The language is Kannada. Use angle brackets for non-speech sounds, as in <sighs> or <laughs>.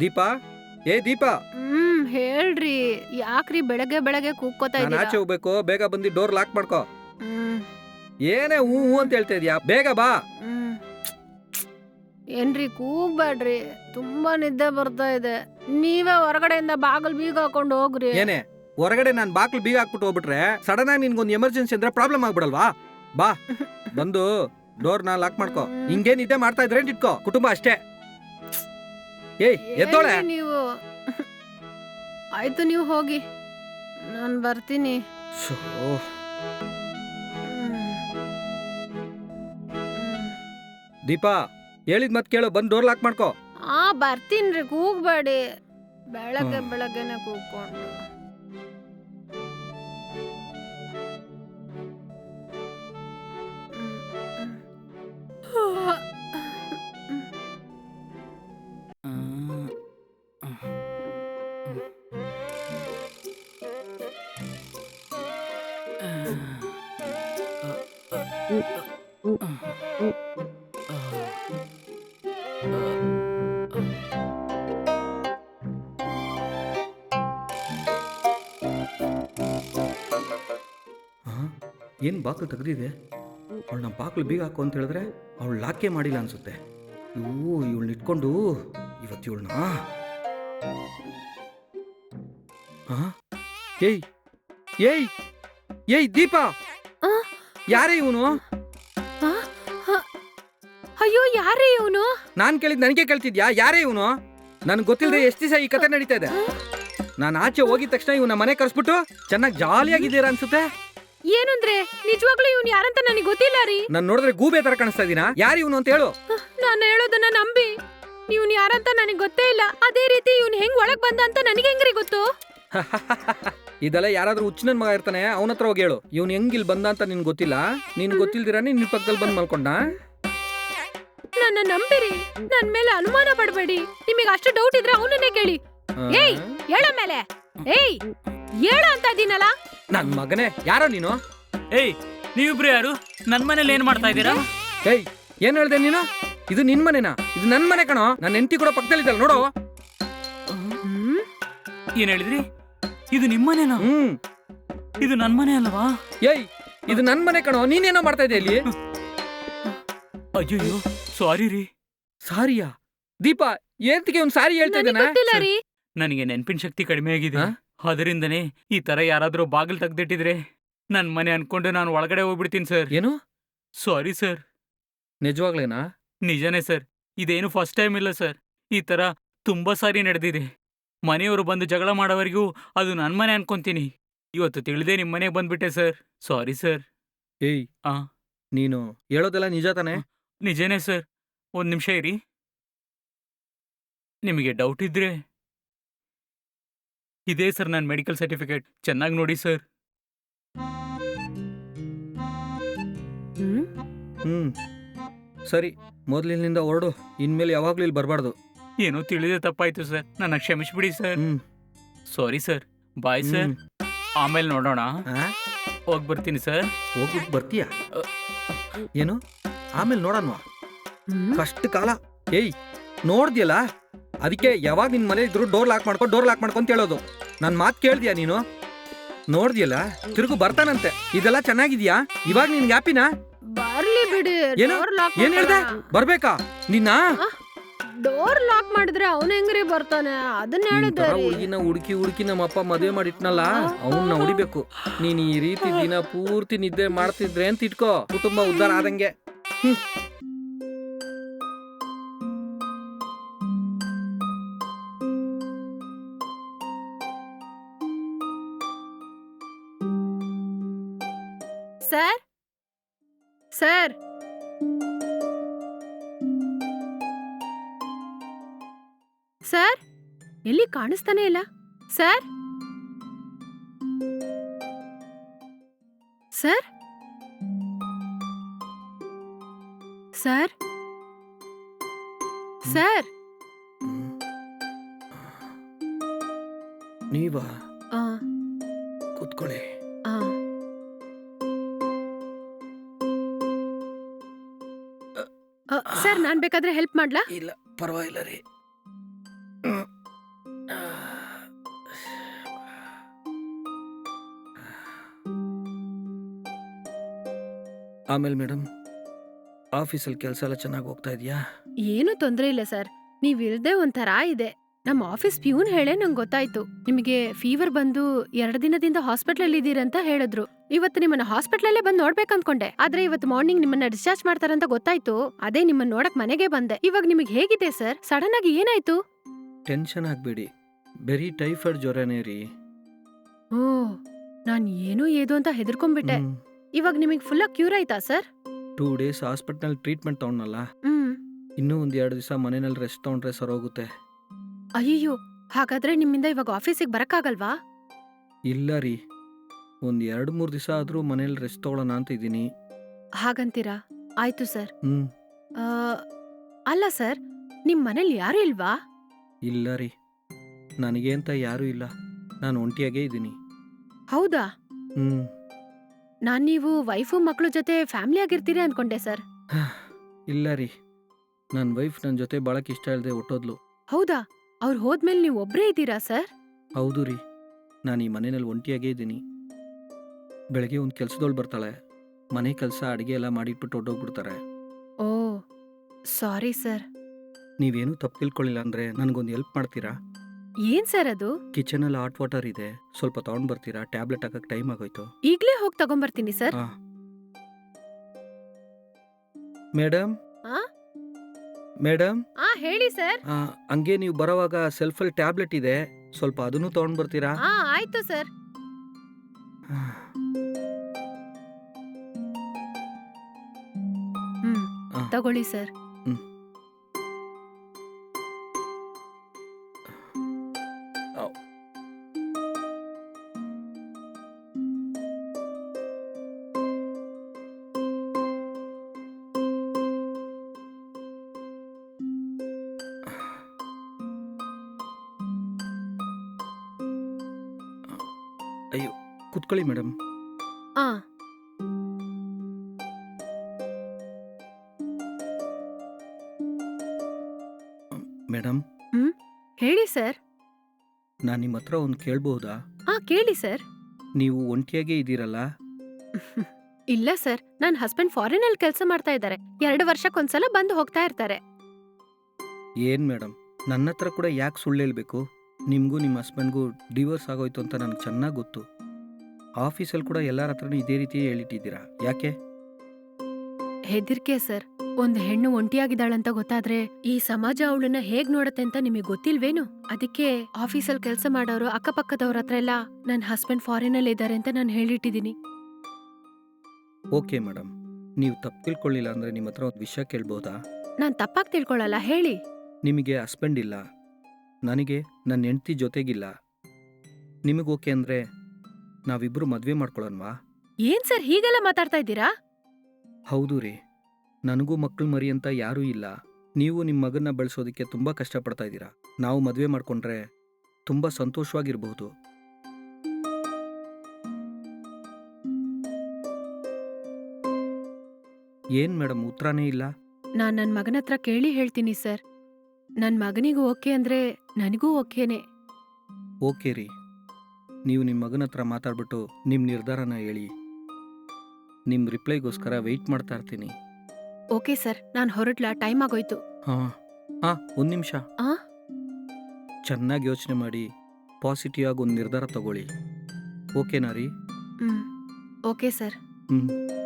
ದೀಪಾ? ಏ ದೀಪಾ! ಹ್ಮ್ ಹೇಳ್ರಿ. ಯಾಕ್ರಿ ಬೆಳಗ್ಗೆ ಬೆಳಗ್ಗೆ ಕೂಗ್ಕೋತಾ ನಾನು ಆಚೆ ಹೋಗ್ಬೇಕು ಬೇಗ ಬಂದು ಡೋರ್ ಲಾಕ್ ಮಾಡ್ಕೋ. ಹ್ಮ್. ಏನೇ ಹೂ ಹೂ ಅಂತ ಹೇಳ್ತಾ ಇದೀಯಾ? ಬೇಗ ಬಾ. ಹ್ಮ್. ಏನ್ರಿ ಕೂಗ್ಬೇಡ್ರಿ. ತುಂಬಾ ನಿದ್ದೆ ಬರ್ತಾ ಇದೆ. ನೀವೇ ಹೊರಗಡೆಯಿಂದ ಬಾಗಲ್ ಬೀಗ ಹಾಕೊಂಡು ಹೋಗ್ರಿ. ಏನೇ ಹೊರಗಡೆ ನಾನು ಬಾಕ್ಲು ಬೀಗ ಹಾಕ್ಬಿಟ್ಟು ಹೋಗ್ಬಿಟ್ರೆ ಸಡನ್ ಆಗಿ ನಿನ್ಗೊಂದು ಎಮರ್ಜೆನ್ಸಿ ಅಂದ್ರೆ ಪ್ರಾಬ್ಲಮ್ ಆಗ್ಬಿಡಲ್ವಾ? ಬಾ ಬಂದು ಡೋರ್ನ ನಾ ಲಾಕ್ ಮಾಡ್ಕೋ. ಹ್ಮ್. ಹಿಂಗೇ ನಿದ್ದೆ ಮಾಡ್ತಾ ಇದ್ರೆ ಇಟ್ಕೋ ಕುಟುಂಬ ಅಷ್ಟೇ. ಏಯ್ ಎದ್ದೋಳೆ. ನೀವು. ಆಯ್ತು ನೀವು ಹೋಗಿ. ನಾನು ಬರ್ತೀನಿ. ಶೋ. ದೀಪಾ ಹೇಳಿದ್ ಮತ್ ಕೇಳು ಬಂದು ಡೋರ್ ಲಾಕ್ ಮಾಡ್ಕೋ. ಆ ಬರ್ತೀನ್ರಿ ಕೂಗ್ಬೇಡಿ. ಬೆಳಗ್ಗೆ. ಬೆಳಗ್ಗೆನೆ ಕೂಗ್ಕೊಂಡು. ಏನು ಬಾಕ್ಲು ತೆಗ್ದಿದೆ ಅವಳು ನಮ್ಮ ಬಾಕ್ಲು ಬೀಗ ಹಾಕು ಅಂತ ಹೇಳಿದ್ರೆ ಅವಳು ಲಾಕೆ ಮಾಡಿಲ್ಲ ಅನ್ಸುತ್ತೆ. ಇವು ಇವಳನ್ನ ಇಟ್ಕೊಂಡು ಇವತ್ತು ಇವಳನ್ನ ಏಯ್ ಏಯ್ ಏಯ್, ದೀಪಾ? ಯಾರೇ ಇವನು? ಆ? ಆ? ಅಯ್ಯೋ ಯಾರೇ ಇವನು? ನಾನ್ ಕೇಳಿದ್ ನನಗೆ ಕೇಳ್ತಿದ್ಯಾ? ಯಾರೇ ಇವನು? ನನ್ಗೆ ಗೊತ್ತಿಲ್ಲದೆ ಎಷ್ಟು ದಿವಸ ಈ ಕತೆ ನಡೀತಾ ಇದೆ? ನಾನು ಆಚೆ ಹೋಗಿದ ತಕ್ಷಣ ಇವನ ಮನೆ ಕರ್ಸ್ಬಿಟ್ಟು ಚೆನ್ನಾಗಿ ಜಾಲಿಯಾಗಿದ್ದೀರಾ ಅನ್ಸುತ್ತೆ? ಏನಂದ್ರೆ ನಿಜವಾಗ್ಲೂ ಇವನು ಯಾರಂತ ನನಗೆ ಗೊತ್ತಿಲ್ಲ ರೀ. ನಾನು ನೋಡಿದ್ರೆ ಗೂಬೆ ತರ ಕಾಣಿಸ್ತಾ ಇದೀನಾ? ಯಾರು ಇವನು ಅಂತ ಹೇಳು. ನಾನು ಹೇಳೋದನ್ನ ನಂಬಿ. ಇವನ್ ಯಾರಂತ ನನಗೆ ಗೊತ್ತೇ ಇಲ್ಲ. ಅದೇ ರೀತಿ ಇವನ್ ಹೆಂಗ್ ಒಳಗ್ ಬಂದ ಅಂತ ನನಗೆ ಹೆಂಗ್ರಿ ಗೊತ್ತು? <laughs> ಇದೆಲ್ಲ ಯಾರಾದ್ರೂ ಹುಚ್ಚಿನ ಮಗ ಇರ್ತಾನೆ ಅವನ ಹತ್ರ ಹೋಗಿ ಹೇಳು. ಇವ್ನು ಹೆಂಗ್ ಇಲ್ಲಿ ಬಂದ ಅಂತ ನಿನ್ಗೆ ಗೊತ್ತಿಲ್ಲ. ನಿನ್ ಗೊತ್ತಿಲ್ದಿರ ನಿನ್ ಪಕ್ಕದಲ್ಲಿ ಬಂದ್ ಮಲ್ಕೊಂಡ? ನನ್ನ ನಂಬಿರಿ. ನನ್ ಮೇಲೆ ಅನುಮಾನ ಪಡಬೇಡಿ. ನಿಮಗೆ ಅಷ್ಟು ಡೌಟ್ ಇದ್ರೆ ಅವನನ್ನೇ ಕೇಳಿ. ಏಯ್ ಹೇಳ ಮೇಲೆ. ಏಯ್ ಹೇಳ ಅಂತ ಇದೀನಲ್ಲ. ನನ್ ಮಗನೇ ಯಾರೋ ನೀನು? ಏಯ್ ನೀವಿಬ್ರು ಯಾರು? ನನ್ ಮನೇಲಿ ಏನ್ ಮಾಡ್ತಾ ಇದ್ದೀರಾ? ಏಯ್ ಏನ್ ಹೇಳ್ದೆ ನೀನು? ಇದು ನಿನ್ ಮನೆನಾ? ಇದು ನನ್ ಮನೆ ಕಣೋ. ನನ್ನ ಹೆಂಡತಿ ಕೂಡ ಪಕ್ಕದಲ್ಲಿದ್ದಲ್ಲ ನೋಡು ಏನ್ ಹೇಳಿದ್ರಿ? ಇದು ನಿಮ್ಮನೇನಾ? ಹ್ಮ್. ಇದು ನನ್ ಮನೆ ಅಲ್ವಾ? ಏಯ್ ಇದು ನನ್ ಮನೆ ಕಣೋ ನೀನೇನೋ ಮಾಡ್ತಾ ಇದ್ದೆ ಇಲ್ಲಿ? ಅಯ್ಯೋ ಸಾರಿ ರೀ. ಸಾರಿಯಾ? ದೀಪಾ ಏಂತಿಗೆ ಒಂದ್ ಸಾರಿ ಹೇಳ್ತಾ ಇದ್ದಾನ? ಗೊತ್ತಿಲ್ಲ ರೀ. ನನಗೆ ನೆನ್ಪಿನ ಶಕ್ತಿ ಕಡಿಮೆ ಆಗಿದೆ? ಅದರಿಂದನೇ ಈ ತರ ಯಾರಾದ್ರೂ ಬಾಗಿಲು ತೆಗ್ದಿಟ್ಟಿದ್ರೆ ನನ್ ಮನೆ ಅನ್ಕೊಂಡು ನಾನು ಒಳಗಡೆ ಹೋಗ್ಬಿಡ್ತೀನಿ ಸರ್. ಏನು? Sorry sir. ನಿಜವಾಗ್ಲೇನಾ? ನಿಜನೇ ಸರ್. ಇದೇನು ಫಸ್ಟ್ ಟೈಮ್ ಇಲ್ಲ ಸರ್. ಈ ತರ ತುಂಬಾ ಸಾರಿ ನಡೆದಿದೆ. ಮನೆಯವರು ಬಂದು ಜಗಳ ಮಾಡೋವರೆಗೂ ಅದು ನನ್ನ ಮನೆ ಅನ್ಕೊಂತೀನಿ. ಇವತ್ತು ತಿಳಿದೇ ನಿಮ್ಮ ಮನೆಗೆ ಬಂದ್ಬಿಟ್ಟೆ ಸರ್. Sorry sir. ಏಯ್ ಆ. ನೀನು ಹೇಳೋದೆಲ್ಲ ನಿಜ ತಾನೆ? ನಿಜನೇ ಸರ್. ಒಂದು ನಿಮಿಷ ಇರಿ. ನಿಮಗೆ ಡೌಟ್ ಇದ್ರೆ? ಇದೇ ಸರ್ ನನ್ನ ಮೆಡಿಕಲ್ ಸರ್ಟಿಫಿಕೇಟ್ ಚೆನ್ನಾಗಿ ನೋಡಿ ಸರ್. ಹ್ಮ್? ಹ್ಮ್. ಸರಿ ಮೊದಲಿನಿಂದ ಹೊರಡು. ಇನ್ಮೇಲೆ ಯಾವಾಗಲೂ ಇಲ್ಲಿ ಬರಬಾರ್ದು. ಏನೋ ತಿಳಿದೇ ತಪ್ಪಾಯ್ತು ಸರ್. ನನ್ನ ಕ್ಷಮಿಸ್ಬಿಡಿ ಸರ್. ಹ್ಮ್. ಸಾರಿ. Sir bye sir. ಹ್ಮ್. ಆಮೇಲೆ ನೋಡೋಣ. ಆ? ಹೋಗಿ ಬರ್ತೀನಿ ಸರ್. ಹೋಗಿ ಬರ್ತೀಯಾ? ಏನು? ಆಮೇಲೆ ನೋಡೋಣ. ಕಷ್ಟ ಕಾಲ. ಏಯ್ ನೋಡ್ದಿಯಲ್ಲ? ಅದಕ್ಕೆ ಯಾವಾಗ ನಿನ್ ಮನೆ ಇದ್ರು ಡೋರ್ ಲಾಕ್ ಮಾಡ್ಕೊ ಡೋರ್ ಲಾಕ್ ಮಾಡ್ಕೊಂತ ಹೇಳೋದು. ನನ್ನ ಮಾತು ಕೇಳ್ದ್ಯಾ ನೀನು? ನೋಡ್ದಿಯಲ್ಲ? ತಿರುಗು ಬರ್ತಾನಂತೆ. ಇದೆಲ್ಲ ಚೆನ್ನಾಗಿದ್ಯಾ? ಇವಾಗ ನಿನ್ ಹ್ಯಾಪಿನಾ ಬರ್ಲಿ ಬಿಡು. ಏನು? ಡೋರ್ ಲಾಕ್ ಏನ್ ಹೇಳ್ದೆ? ಬರ್ಬೇಕಾ? ನಿನ್ನ? ಡೋರ್ ಲಾಕ್ ಮಾಡಿದ್ರೆ ಅವನ್ ಹೆಂಗ್ರಿ ಬರ್ತಾನೆ? ಅದನ್ನ ಹೇಳಿದ್ದೆ ರೀ. ಹುಡುಗಿನ ಹುಡುಕಿ ಹುಡುಕಿ ನಮ್ಮ ಅಪ್ಪ ಮದುವೆ ಮಾಡಿಟ್ನಲ್ಲ? ಅವನ್ನ ಹೊಡಿಬೇಕು. ನೀನ್ ಈ ರೀತಿ ದಿನ ಪೂರ್ತಿ ನಿದ್ದೆ ಮಾಡ್ತಿದ್ರೆ ಅಂತ ಇಟ್ಕೋ. ಕುಟುಂಬ ಉದ್ದಾರ ಆದಂಗೆ. ಹ್ಮ್. ಸರ್? ಸರ್? ಸರ್? ಎಲ್ಲಿ ಕಾಣಿಸ್ತಾನೆ ಇಲ್ಲ. ಸರ್? ಸರ್? ಸರ್? ಸರ್? ನೀವಾ? ಆ, ಕೂತ್ಕೊಳ್ಳಿ. ಆ. ಅ, ಸರ್ ನಾನ್ ಬೇಕಾದ್ರೆ ಹೆಲ್ಪ್ ಮಾಡ್ಲಾ? ಇಲ್ಲ ಪರವಾಗಿಲ್ಲ ರೀ. ಆಮೇಲೆ ಮೇಡಮ್ ಆಫೀಸಲ್ಲಿ ಕೆಲಸ ಎಲ್ಲ ಚೆನ್ನಾಗಿ ಹೋಗ್ತಾ ಇದೆಯಾ? ಏನು ತೊಂದರೆ ಇಲ್ಲ ಸರ್. ನೀವ್ ಇಲ್ದೆ ಒಂಥರ ಇದೆ. ನಮ್ಮ ಆಫೀಸ್ ಪ್ಯೂನ್ ಹೇಳೇ ನಂಗೆ ಗೊತ್ತಾಯ್ತು. ನಿಮಗೆ ಫೀವರ್ ಬಂದು ಎರಡು ದಿನದಿಂದ ಹಾಸ್ಪಿಟಲ್ ಇದ್ದೀರಂತ ಹೇಳಿದ್ರು. ಇವತ್ತು ನಿಮ್ಮನ್ನ ಹಾಸ್ಪಿಟ್ಲಲ್ಲೇ ಬಂದು ನೋಡ್ಬೇಕು ಅನ್ಕೊಂಡೆ. ಆದ್ರೆ ಇವತ್ತು ಮಾರ್ನಿಂಗ್ ನಿಮ್ಮನ್ನ ಡಿಸ್ಚಾರ್ಜ್ ಮಾಡ್ತಾರಂತ ಗೊತ್ತಾಯ್ತು. ಅದೇ ನಿಮ್ಮನ್ನ ನೋಡಕ್ ಮನೆಗೆ ಬಂದೆ. ಇವಾಗ ನಿಮಗೆ ಹೇಗಿದೆ ಸರ್? ಸಡನ್ ಆಗಿ ಏನಾಯ್ತು? ಟೆನ್ಷನ್ ಆಗಬೇಡಿ. ಬರೀ ಟೈಫಾಯ್ಡ್ ಜ್ವರನೇ ರೀ. ಓ ನಾನು ಏನೋ ಏದು ಅಂತ ಹೆದರ್ಕೊಂಡ್ಬಿಟ್ಟೆ. ಇವಾಗ ನಿಮಗೆ ಫುಲ್ ಕ್ಯೂರ್ ಆಯ್ತಾ ಸರ್? ಟೂ ಡೇಸ್ ಹಾಸ್ಪಿಟ್ಲಲ್ಲಿ ಟ್ರೀಟ್ಮೆಂಟ್ ತೊಗೊಂಡಲ್ಲ ಹ್ಮ್. ಇನ್ನೂ ಒಂದು ಎರಡು ದಿವಸ ಮನೆಯಲ್ಲಿ ರೆಸ್ಟ್ ತೊಗೊಂಡ್ರೆ ಸರೋಗುತ್ತೆ ಅಯ್ಯೋ ಹಾಗಾದ್ರೆ ನಿಮ್ಮಿಂದ ಇವಾಗ ಆಫೀಸಿಗೆ ಬರಕ್ಕಾಗಲ್ವಾ? ಇಲ್ಲ ರೀ. ಒಂದು ಎರಡು ಮೂರು ದಿವಸ ಆದರೂ ಮನೇಲಿ ರೆಸ್ಟ್ ತಗೊಳ್ಳೋಣ ಅಂತ ಇದ್ದೀನಿ. ಹಾಗಂತೀರಾ? ಆಯ್ತು ಸರ್. ಹ್ಞೂ ಆ, ಅಲ್ಲ ಸರ್ ನಿಮ್ ಮನೇಲಿ ಯಾರು ಇಲ್ವಾ? ಇಲ್ಲ ರೀ. ನನಗೆ ಅಂತ ಯಾರೂ ಇಲ್ಲ. ನಾನು ಒಂಟಿಯಾಗೇ ಇದ್ದೀನಿ. ಹೌದಾ? ಹ್ಞೂ ನಾನ್ ನೀವು ವೈಫು ಮಕ್ಳು ಜೊತೆ ಫ್ಯಾಮಿಲಿ ಆಗಿರ್ತೀರಿ ಅನ್ಕೊಂಡೆ ಸರ್. <sighs> ಇಲ್ಲ ರೀ. ನನ್ನ ವೈಫ್ ನನ್ನ ಜೊತೆ ಬಾಳಕ್ಕೆ ಇಷ್ಟ ಇಲ್ದೆ ಹುಟ್ಟೋದ್ಲು. ಹೌದಾ? ಅವ್ರು ಹೋದ್ಮೇಲೆ ನೀವು ಒಬ್ರೇ ಇದ್ದೀರಾ ಸರ್? ಹೌದು ರೀ. ನಾನು ಈ ಮನೆಯಲ್ಲಿ ಒಂಟಿಯಾಗೇ ಇದ್ದೀನಿ. ಬೆಳಗ್ಗೆ ಒಂದು ಕೆಲಸದವಳು ಬರ್ತಾಳೆ. ಮನೆ ಕೆಲಸ ಅಡುಗೆ ಎಲ್ಲ ಮಾಡಿಟ್ಬಿಟ್ಟು ಹೊಟ್ಟೋಗ್ಬಿಡ್ತಾರೆ ಓ ಸಾರಿ ಸರ್. ನೀವೇನು ತಪ್ಪು ತಿಳ್ಕೊಳ್ಳಿಲ್ಲ ಅಂದರೆ ನನಗೊಂದು ಹೆಲ್ಪ್ ಮಾಡ್ತೀರಾ? ಏನ್ ಸರ್ ಅದು? ಕಿಚನ್ ಅಲ್ಲಿ ಹಾಟ್ ವಾಟರ್ ಇದೆ. ಸ್ವಲ್ಪ ತಗೊಂಡ್ ಬರ್ತೀರಾ? ಟ್ಯಾಬ್ಲೆಟ್ ಹಾಕಕ್ ಟೈಮ್ ಆಗೋಯ್ತು. ಈಗ್ಲೇ ಹೋಗಿ ತಗೊಂಬರ್ತೀನಿ ಸರ್. ಹಾಂ. ಮೇಡಮ್ ಆ? ಮೇಡಮ್ ಆ ಹೇಳಿ ಸರ್. ಆ, ಹಂಗೆ ನೀವು ಬರೋವಾಗ ಸೆಲ್ಫಲ್ಲಿ ಟ್ಯಾಬ್ಲೆಟ್ ಇದೆ. ಸ್ವಲ್ಪ ಅದನ್ನು ತಗೊಂಡ್ ಬರ್ತೀರಾ? ಆ ಆಯ್ತು ಸರ್. ಹ್ಮ್ ಆ. ತಗೊಳ್ಳಿ ಸರ್. ಅಯ್ಯೋ ಕುತ್ಕೊಳ್ಳಿ ಮೇಡಮ್ ಆ. ಮೇಡಮ್ ಹೇಳಿ ಸರ್. ನಾನು ನಿಮ್ಮ ಹತ್ರ ಒಂದು ಕೇಳ್ಬಹುದಾ ಆ ಕೇಳಿ ಸರ್. ನೀವು ಒಂಟಿಯಾಗೇ ಇದ್ದೀರಲ್ಲ? <laughs> ಇಲ್ಲ ಸರ್ ನನ್ನ ಹಸ್ಬೆಂಡ್ ಫಾರಿನ್ ಅಲ್ಲಿ ಕೆಲಸ ಮಾಡ್ತಾ ಇದ್ದಾರೆ. ಎರಡು ವರ್ಷಕ್ಕೊಂದ್ಸಲ ಬಂದು ಹೋಗ್ತಾ ಇರ್ತಾರೆ. ಏನ್ ಮೇಡಮ್ ನನ್ನ ಹತ್ರ ಕೂಡ ಯಾಕೆ ಸುಳ್ಳು ಹೇಳ್ಬೇಕು ನಿಮಗೂ ನಿಮ್ಮ ಹಸ್ಬೆಂಡ್ಗೂ ಡಿವೋರ್ಸ್ ಆಗೋಯ್ತು ಅಂತ ನನಗೆ ಚೆನ್ನಾಗಿ ಗೊತ್ತು. ಆಫೀಸಲ್ಲಿ ಕೂಡ ಎಲ್ಲರ ಹತ್ರನೂ ಇದೇ ರೀತಿ ಹೇಳಿಟ್ಟಿದ್ದೀರಾ? ಯಾಕೆ? ಹೆದರ್ಕೆ ಸರ್. ಒಂದು ಹೆಣ್ಣು ಒಂಟಿಯಾಗಿದ್ದಾಳಂತ ಗೊತ್ತಾದ್ರೆ ಈ ಸಮಾಜ ಅವಳನ್ನ ಹೇಗ್ ನೋಡತ್ತೆ ಅಂತ ನಿಮಗೆ ಗೊತ್ತಿಲ್ವೇನು? ಅದಕ್ಕೆ ಆಫೀಸಲ್ಲಿ ಕೆಲಸ ಮಾಡೋರು ಅಕ್ಕಪಕ್ಕದವ್ರ ಹತ್ರ ಎಲ್ಲ ನನ್ನ ಹಸ್ಬೆಂಡ್ ಫಾರಿನ್ ಅಲ್ಲಿ ಇದ್ದಾರೆ ಅಂತ ನಾನು ಹೇಳಿಟ್ಟಿದ್ದೀನಿ. ಓಕೆ ಮೇಡಮ್ ನೀವು ತಪ್ಪು ತಿಳ್ಕೊಳ್ಳಿಲ್ಲ ಅಂದ್ರೆ ನಿಮ್ಮ ಹತ್ರ ಒಂದು ವಿಷಯ ಕೇಳ್ಬೋದಾ? ನಾನು ತಪ್ಪಾಗಿ ತಿಳ್ಕೊಳ್ಳಲ್ಲ ಹೇಳಿ. ನಿಮಗೆ ಹಸ್ಬೆಂಡ್ ಇಲ್ಲ. ನನಗೆ ನನ್ನ ಹೆಂಡ್ತಿ ಜೊತೆಗಿಲ್ಲ. ನಿಮಗೆ ಓಕೆ ಅಂದರೆ ನಾವಿಬ್ಬರು ಮದುವೆ ಮಾಡ್ಕೊಳ್ಳೋಣವಾ ಏನ್ ಸರ್ ಹೀಗೆಲ್ಲ ಮಾತಾಡ್ತಾ ಇದ್ದೀರಾ? ಹೌದು ರೀ. ನನಗೂ ಮಕ್ಕಳು ಮರಿ ಅಂತ ಯಾರೂ ಇಲ್ಲ. ನೀವು ನಿಮ್ಮ ಮಗನ್ನ ಬೆಳೆಸೋದಕ್ಕೆ ತುಂಬ ಕಷ್ಟಪಡ್ತಾ ಇದ್ದೀರಾ. ನಾವು ಮದುವೆ ಮಾಡಿಕೊಂಡ್ರೆ ತುಂಬ ಸಂತೋಷವಾಗಿರ್ಬಹುದು. ಏನು ಮೇಡಮ್ ಉತ್ತರನೇ ಇಲ್ಲ? ನಾನ್ ನನ್ ಮಗನ ಹತ್ರ ಕೇಳಿ ಹೇಳ್ತೀನಿ ಸರ್. ನನ್ ಮಗನಿಗೂ ಓಕೆ ಅಂದ್ರೆ ನನಗೂ ಓಕೆನೆ. ಓಕೆ ರೀ. ನೀವು ನಿಮ್ಮ ಮಗನ ಹತ್ರ ಮಾತಾಡ್ಬಿಟ್ಟು ನಿಮ್ಮ ನಿರ್ಧಾರನ ಹೇಳಿ. ನಿಮ್ಮ ರಿಪ್ಲೈಗೋಸ್ಕರ ವೆಯ್ಟ್ ಮಾಡ್ತಾ ಇರ್ತೀನಿ. ಓಕೆ ಸರ್ ನಾನು ಹೊರಡ್ಲಾ ಟೈಮ್ ಆಗೋಯ್ತು. ಹಾಂ ಹಾಂ ಒಂದು ನಿಮಿಷ. ಹಾಂ ಚೆನ್ನಾಗಿ ಯೋಚನೆ ಮಾಡಿ ಪಾಸಿಟಿವ್ ಆಗಿ ಒಂದು ನಿರ್ಧಾರ ತಗೊಳ್ಳಿ. ಓಕೆನಾ ರೀ? ಹ್ಞೂ ಓಕೆ ಸರ್. ಹ್ಞೂ